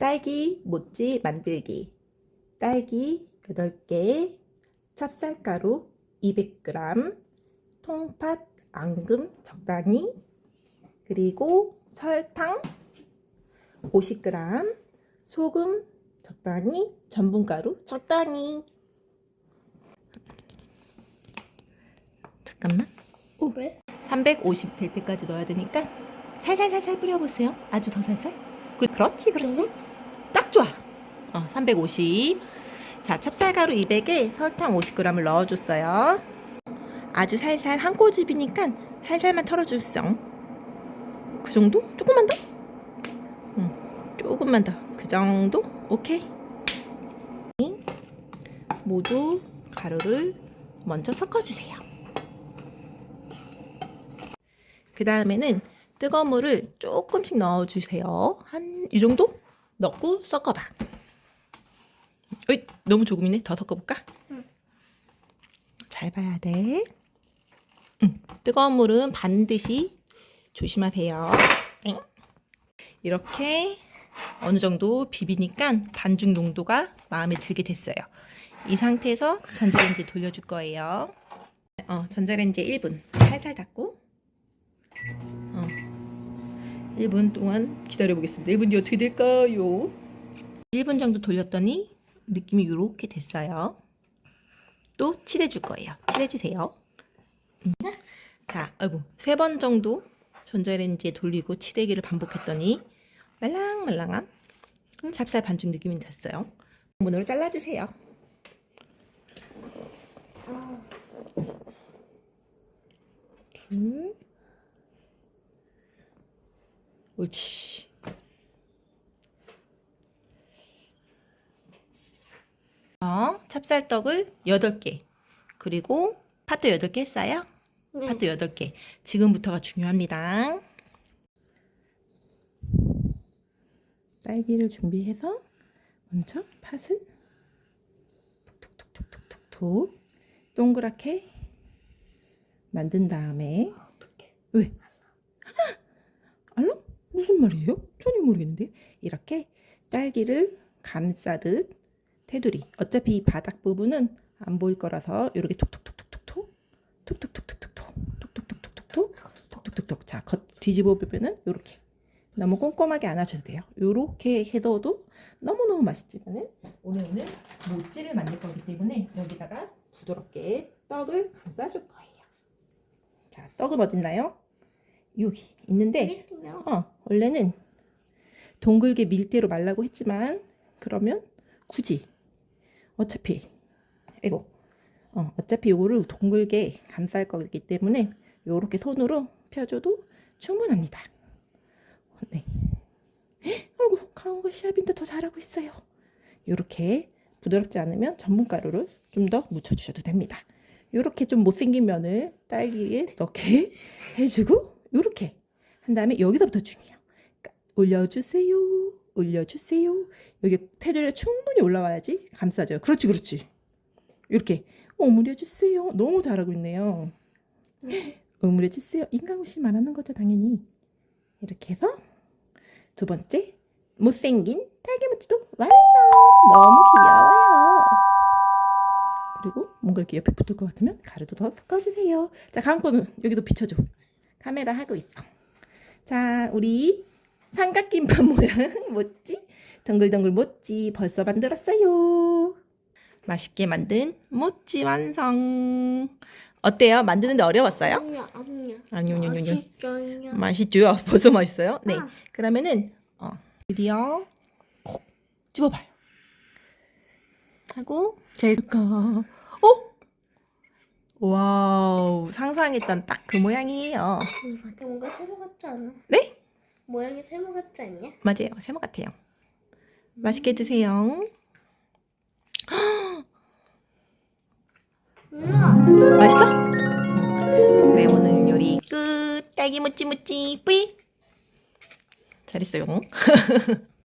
딸기 모찌 만들기. 딸기 8개, 찹쌀가루 200g, 통팥, 앙금 적당히, 그리고 설탕 50g, 소금 적당히, 전분가루 적당히. 잠깐만. 오, 왜? 350 될 때까지 넣어야 되니까 살살살살 뿌려보세요. 아주 더 살살. 그- 그렇지, 그렇지. 딱 좋아. 어, 350. 자, 찹쌀가루 200에 설탕 50g을 넣어줬어요. 아주 살살 한 꼬집이니까 살살만 털어주세요. 그 정도? 조금만 더? 응, 조금만 더. 그 정도? 오케이. 모두 가루를 먼저 섞어주세요. 그 다음에는 뜨거운 물을 조금씩 넣어주세요. 한 이 정도 넣고 섞어봐. 어이, 너무 조금이네. 더 섞어볼까? 응. 잘 봐야 돼. 응, 뜨거운 물은 반드시 조심하세요. 응. 이렇게 어느 정도 비비니까 반죽 농도가 마음에 들게 됐어요. 이 상태에서 전자레인지 돌려줄 거예요. 어, 전자레인지 1분 살살 닫고 어. 1분 동안 기다려 보겠습니다. 1분 뒤 어떻게 될까요? 1분 정도 돌렸더니 느낌이 이렇게 됐어요. 또 칠해 줄 거예요. 칠해 주세요. 음. 자, 아이고 세 번 정도 전자레인지에 돌리고 치대기를 반복했더니 말랑말랑한 찹쌀 반죽 느낌이 됐어요. 문으로 잘라 주세요. 둘, 옳지. 어, 찹쌀떡을 8개. 그리고 팥도 8개 했어요? 네. 팥도 8개. 지금부터가 중요합니다. 딸기를 준비해서 먼저 팥을 톡톡톡톡톡톡 동그랗게 만든 다음에 왜? 무슨 말이에요? 전혀 모르겠는데? 이렇게 딸기를 감싸듯 테두리 어차피 이 바닥 부분은 안 보일 거라서 이렇게 톡톡톡톡톡톡 톡톡톡톡톡톡 톡톡톡톡톡톡 톡톡톡톡. 자 겉 뒤집어 보면은 이렇게. 너무 꼼꼼하게 안 하셔도 돼요. 이렇게 해서도 너무너무 맛있지만은 오늘은 모찌를 만들 거기 때문에 여기다가 부드럽게 떡을 감싸줄 거예요. 자 떡은 어딨나요? 여기 있는데 요. 어, 원래는 동글게 밀대로 말라고 했지만 그러면 굳이 어차피 이거 어, 어차피 요거를 동글게 감쌀 거기 때문에 요렇게 손으로 펴줘도 충분합니다. 네. 아이고 강호가 시합인데 더 잘하고 있어요. 요렇게 부드럽지 않으면 전분 가루를 좀 더 묻혀 주셔도 됩니다. 요렇게 좀 못생긴 면을 딸기에 넣게 해주고 요렇게 한 다음에 여기서부터 중요해요. 까- 올려주세요. 올려주세요. 여기 테두리에 충분히 올라와야지 감싸져요. 그렇지, 그렇지. 이렇게 오므려주세요. 너무 잘하고 있네요. 오므려주세요. 인강우 씨 말하는 거죠, 당연히. 이렇게 해서 두 번째 못생긴 딸기무치도 완성. 너무 귀여워요. 그리고 뭔가 이렇게 옆에 붙을 것 같으면 가루도 더 섞어주세요. 자, 다음 거는 여기도 비춰줘. 카메라 하고 있어. 자, 우리 삼각김밥 모양 모찌, 덩글덩글 모찌 벌써 만들었어요. 맛있게 만든 모찌 완성. 어때요? 만드는데 어려웠어요? 아니야 아니야 아니요, 아니요, 아니요. 맛있어요 맛있죠? 벌써 맛있어요? 네. 아. 그러면은 어, 드디어 콕 집어봐요. 하고 제일까 어? 와우 상상했던 딱 그 모양이에요. 근데 뭔가 세모 같지 않아? 네? 모양이 세모 같지 않냐? 맞아요. 세모 같아요. 맛있게 드세요. 우와 맛있어? 네, 오늘 요리 끝. 딸기 무찌 무찌 뿌이. 잘했어요.